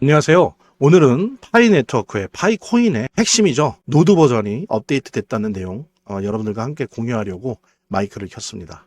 안녕하세요. 오늘은 파이 네트워크의 파이 코인의 핵심이죠. 노드 버전이 업데이트 됐다는 내용 어, 여러분들과 함께 공유하려고 마이크를 켰습니다.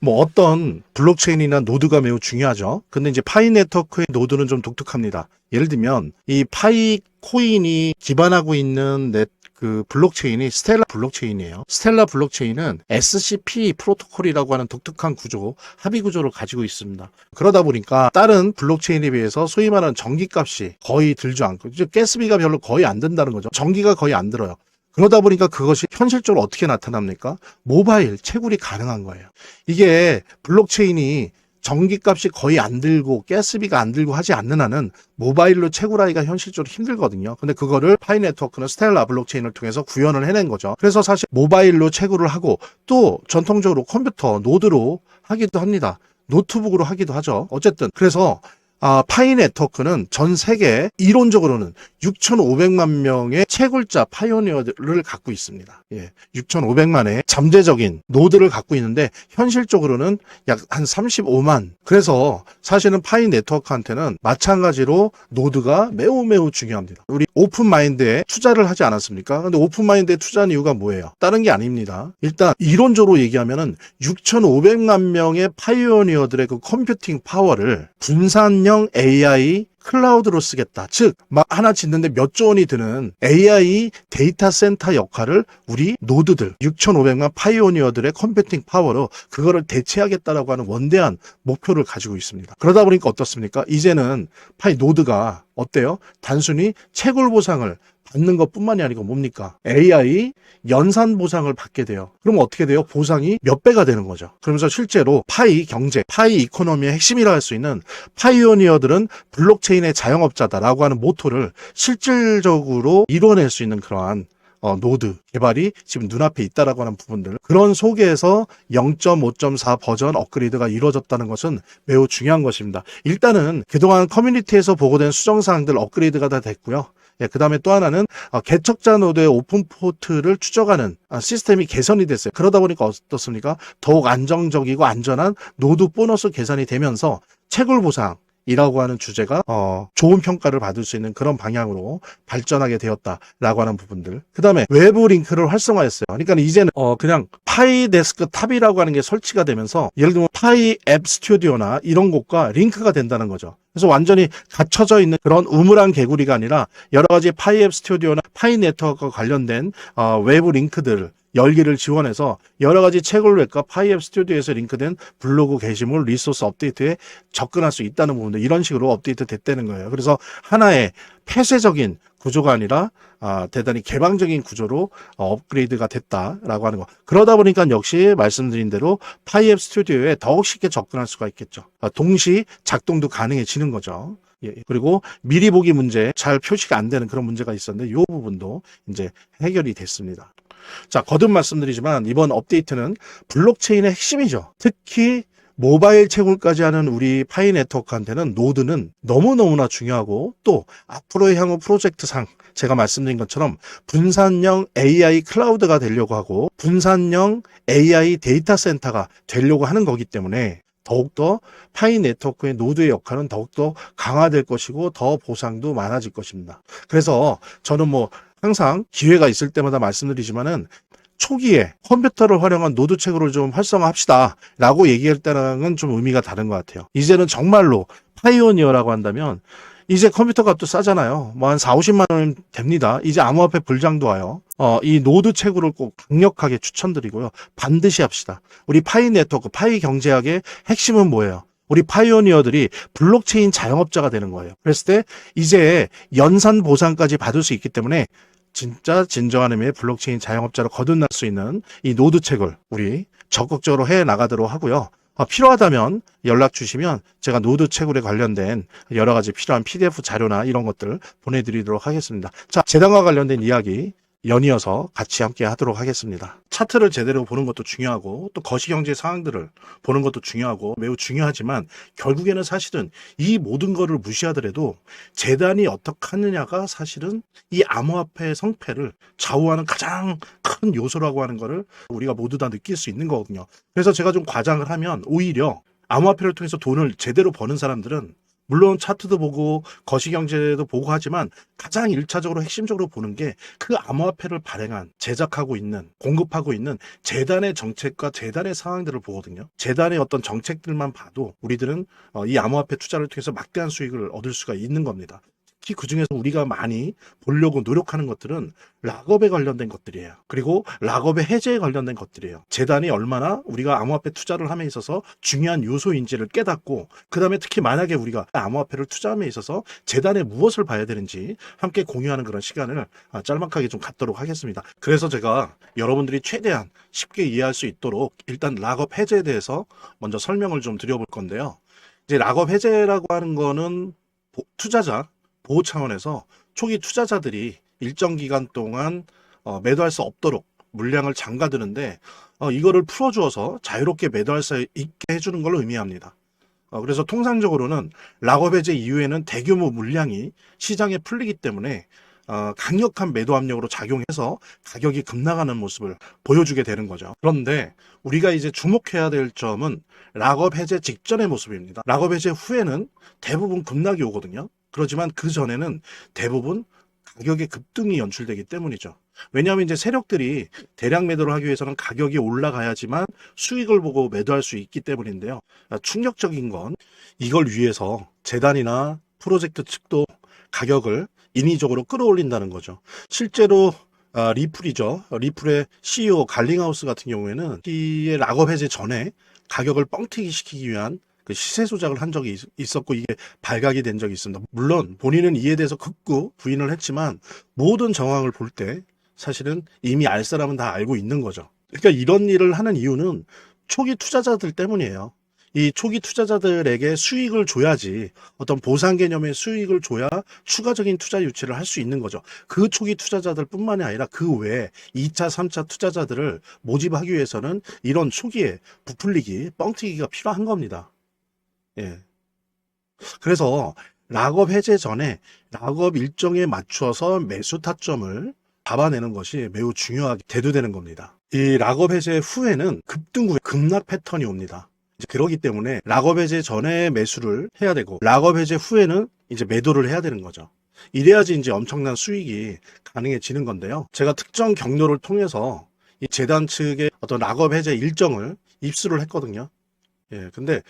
뭐 어떤 블록체인이나 노드가 매우 중요하죠. 근데 이제 파이 네트워크의 노드는 좀 독특합니다. 예를 들면 이 파이 코인이 기반하고 있는 넷, 그 블록체인이 스텔라 블록체인이에요. 스텔라 블록체인은 SCP 프로토콜이라고 하는 독특한 구조, 합의 구조를 가지고 있습니다. 그러다 보니까 다른 블록체인에 비해서 소위 말하는 전기값이 거의 들지 않고, 가스비가 별로 거의 안 든다는 거죠. 전기가 거의 안 들어요. 그러다 보니까 그것이 현실적으로 어떻게 나타납니까? 모바일 채굴이 가능한 거예요. 이게 블록체인이 전기값이 거의 안 들고 가스비가 안 들고 하지 않는 한은 모바일로 채굴하기가 현실적으로 힘들거든요. 근데 그거를 파이 네트워크는 스텔라 블록체인을 통해서 구현을 해낸 거죠. 그래서 사실 모바일로 채굴을 하고 또 전통적으로 컴퓨터 노드로 하기도 합니다. 노트북으로 하기도 하죠. 어쨌든 그래서 아, 파이 네트워크는 전 세계 이론적으로는 6,500만 명의 채굴자 파이오니어들을 갖고 있습니다. 예, 6,500만의 잠재적인 노드를 갖고 있는데 현실적으로는 약 한 35만. 그래서 사실은 파이 네트워크한테는 마찬가지로 노드가 매우 매우 중요합니다. 우리 오픈 마인드에 투자를 하지 않았습니까? 근데 오픈 마인드에 투자한 이유가 뭐예요? 다른 게 아닙니다. 일단 이론적으로 얘기하면은 6,500만 명의 파이오니어들의 그 컴퓨팅 파워를 분산형 AI 클라우드로 쓰겠다. 즉, 막 하나 짓는데 몇 조 원이 드는 AI 데이터 센터 역할을 우리 노드들, 6,500만 파이오니어들의 컴퓨팅 파워로 그거를 대체하겠다라고 하는 원대한 목표를 가지고 있습니다. 그러다 보니까 어떻습니까? 이제는 파이 노드가 어때요? 단순히 채굴 보상을 받는 것 뿐만이 아니고 뭡니까? AI 연산 보상을 받게 돼요. 그러면 어떻게 돼요? 보상이 몇 배가 되는 거죠. 그러면서 실제로 파이 경제, 파이 이코노미의 핵심이라 할 수 있는 파이오니어들은 블록체인의 자영업자다라고 하는 모토를 실질적으로 이뤄낼 수 있는 그러한 어, 노드 개발이 지금 눈앞에 있다라고 하는 부분들 그런 속에서 0.5.4 버전 업그레이드가 이루어졌다는 것은 매우 중요한 것입니다. 일단은 그동안 커뮤니티에서 보고된 수정사항들 업그레이드가 다 됐고요. 예, 그 다음에 또 하나는 어, 개척자 노드의 오픈 포트를 추적하는 아, 시스템이 개선이 됐어요. 그러다 보니까 어떻습니까? 더욱 안정적이고 안전한 노드 보너스 개선이 되면서 채굴 보상 이라고 하는 주제가 어, 좋은 평가를 받을 수 있는 그런 방향으로 발전하게 되었다라고 하는 부분들. 그 다음에 외부 링크를 활성화했어요. 그러니까 이제는 어, 그냥 파이 데스크 탑이라고 하는 게 설치가 되면서 예를 들면 파이 앱 스튜디오나 이런 곳과 링크가 된다는 거죠. 그래서 완전히 갇혀져 있는 그런 우물한 개구리가 아니라 여러 가지 파이 앱 스튜디오나 파이 네트워크와 관련된 어, 외부 링크들을 열기를 지원해서 여러 가지 채굴 웹과 파이앱 스튜디오에서 링크된 블로그 게시물 리소스 업데이트에 접근할 수 있다는 부분도 이런 식으로 업데이트 됐다는 거예요. 그래서 하나의 폐쇄적인 구조가 아니라 아, 대단히 개방적인 구조로 어, 업그레이드가 됐다라고 하는 거. 그러다 보니까 역시 말씀드린 대로 파이앱 스튜디오에 더욱 쉽게 접근할 수가 있겠죠. 아, 동시 작동도 가능해지는 거죠. 예, 그리고 미리 보기 문제 잘 표시가 안 되는 그런 문제가 있었는데 이 부분도 이제 해결이 됐습니다. 자, 거듭 말씀드리지만 이번 업데이트는 블록체인의 핵심이죠. 특히 모바일 채굴까지 하는 우리 파이 네트워크한테는 노드는 너무너무나 중요하고 또 앞으로의 향후 프로젝트상 제가 말씀드린 것처럼 분산형 AI 클라우드가 되려고 하고 분산형 AI 데이터 센터가 되려고 하는 거기 때문에 더욱더 파이 네트워크의 노드의 역할은 더욱더 강화될 것이고 더 보상도 많아질 것입니다. 그래서 저는 뭐 항상 기회가 있을 때마다 말씀드리지만은 초기에 컴퓨터를 활용한 노드 책으로 좀 활성화합시다 라고 얘기할 때랑은 좀 의미가 다른 것 같아요. 이제는 정말로 파이오니어라고 한다면 이제 컴퓨터 값도 싸잖아요. 뭐 한 4, 50만 원 됩니다. 이제 암호화폐 불장도 와요. 어, 이 노드 채굴을 꼭 강력하게 추천드리고요. 반드시 합시다. 우리 파이 네트워크, 파이 경제학의 핵심은 뭐예요? 우리 파이오니어들이 블록체인 자영업자가 되는 거예요. 그랬을 때 이제 연산 보상까지 받을 수 있기 때문에 진짜 진정한 의미의 블록체인 자영업자로 거듭날 수 있는 이 노드 책을 우리 적극적으로 해 나가도록 하고요. 어, 필요하다면 연락 주시면 제가 노드 채굴에 관련된 여러 가지 필요한 PDF 자료나 이런 것들 보내드리도록 하겠습니다. 자, 재단과 관련된 이야기 연이어서 같이 함께 하도록 하겠습니다. 차트를 제대로 보는 것도 중요하고 또 거시경제 상황들을 보는 것도 중요하고 매우 중요하지만 결국에는 사실은 이 모든 거를 무시하더라도 재단이 어떻게 하느냐가 사실은 이 암호화폐의 성패를 좌우하는 가장 큰 요소라고 하는 거를 우리가 모두 다 느낄 수 있는 거거든요. 그래서 제가 좀 과장을 하면 오히려 암호화폐를 통해서 돈을 제대로 버는 사람들은 물론 차트도 보고 거시경제도 보고 하지만 가장 일차적으로 핵심적으로 보는 게 그 암호화폐를 발행한 제작하고 있는 공급하고 있는 재단의 정책과 재단의 상황들을 보거든요. 재단의 어떤 정책들만 봐도 우리들은 어, 이 암호화폐 투자를 통해서 막대한 수익을 얻을 수가 있는 겁니다. 특히 그 중에서 우리가 많이 보려고 노력하는 것들은 락업에 관련된 것들이에요. 그리고 락업의 해제에 관련된 것들이에요. 재단이 얼마나 우리가 암호화폐 투자를 함에 있어서 중요한 요소인지를 깨닫고 그 다음에 특히 만약에 우리가 암호화폐를 투자함에 있어서 재단에 무엇을 봐야 되는지 함께 공유하는 그런 시간을 아, 짤막하게 좀 갖도록 하겠습니다. 그래서 제가 여러분들이 최대한 쉽게 이해할 수 있도록 일단 락업 해제에 대해서 먼저 설명을 좀 드려볼 건데요. 이제 락업 해제라고 하는 거는 보- 투자자 보호 차원에서 초기 투자자들이 일정 기간 동안 어, 매도할 수 없도록 물량을 잠가두는데 어, 이거를 풀어주어서 자유롭게 매도할 수 있게 해주는 걸 의미합니다. 어, 그래서 통상적으로는 락업 해제 이후에는 대규모 물량이 시장에 풀리기 때문에 어, 강력한 매도 압력으로 작용해서 가격이 급락하는 모습을 보여주게 되는 거죠. 그런데 우리가 이제 주목해야 될 점은 락업 해제 직전의 모습입니다. 락업 해제 후에는 대부분 급락이 오거든요. 그렇지만 그 전에는 대부분 가격의 급등이 연출되기 때문이죠. 왜냐하면 이제 세력들이 대량 매도를 하기 위해서는 가격이 올라가야지만 수익을 보고 매도할 수 있기 때문인데요. 아, 충격적인 건 이걸 위해서 재단이나 프로젝트 측도 가격을 인위적으로 끌어올린다는 거죠. 실제로 아, 리플이죠. 리플의 CEO 갈링하우스 같은 경우에는 이의 락업 해제 전에 가격을 뻥튀기 시키기 위한 그 시세 조작을 한 적이 있- 있었고 이게 발각이 된 적이 있습니다. 물론 본인은 이에 대해서 극구 부인을 했지만 모든 정황을 볼 때 사실은 이미 알 사람은 다 알고 있는 거죠. 그러니까 이런 일을 하는 이유는 초기 투자자들 때문이에요. 이 초기 투자자들에게 수익을 줘야지 어떤 보상 개념의 수익을 줘야 추가적인 투자 유치를 할 수 있는 거죠. 그 초기 투자자들 뿐만이 아니라 그 외에 2차, 3차 투자자들을 모집하기 위해서는 이런 초기에 부풀리기, 뻥튀기가 필요한 겁니다. 예. 그래서 락업 해제 전에 락업 일정에 맞춰서 매수 타점을 잡아내는 것이 매우 중요하게 대두되는 겁니다. 이 락업 해제 후에는 급등 후에 급락 패턴이 옵니다. 그러기 때문에 락업 해제 전에 매수를 해야 되고 락업 해제 후에는 이제 매도를 해야 되는 거죠. 이래야지 이제 엄청난 수익이 가능해지는 건데요. 제가 특정 경로를 통해서 이 재단 측의 어떤 락업 해제 일정을 입수를 했거든요. 예, 근데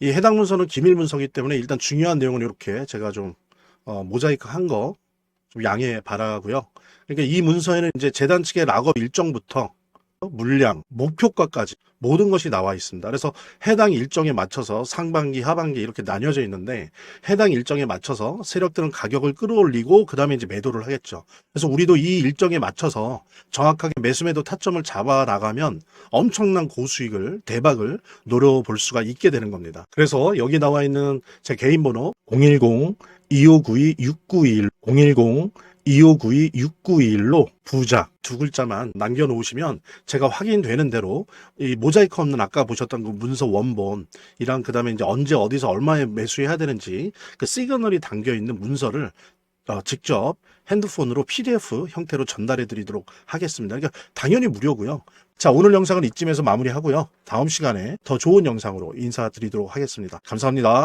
이 해당 문서는 기밀 문서이기 때문에 일단 중요한 내용은 이렇게 제가 좀 어, 모자이크 한 거 좀 양해 바라고요. 그러니까 이 문서에는 이제 재단 측의 락업 일정부터 물량, 목표가까지 모든 것이 나와 있습니다. 그래서 해당 일정에 맞춰서 상반기, 하반기 이렇게 나뉘어져 있는데 해당 일정에 맞춰서 세력들은 가격을 끌어올리고 그 다음에 이제 매도를 하겠죠. 그래서 우리도 이 일정에 맞춰서 정확하게 매수매도 타점을 잡아 나가면 엄청난 고수익을 대박을 노려볼 수가 있게 되는 겁니다. 그래서 여기 나와 있는 제 개인 번호 010 2592-6921 010 2592-6921로 부자 두 글자만 남겨놓으시면 제가 확인되는 대로 이 모자이크 없는 아까 보셨던 그 문서 원본이랑 그 다음에 이제 언제 어디서 얼마에 매수해야 되는지 그 시그널이 담겨 있는 문서를 어, 직접 핸드폰으로 PDF 형태로 전달해 드리도록 하겠습니다. 그러니까 당연히 무료고요. 자, 오늘 영상은 이쯤에서 마무리하고요. 다음 시간에 더 좋은 영상으로 인사드리도록 하겠습니다. 감사합니다.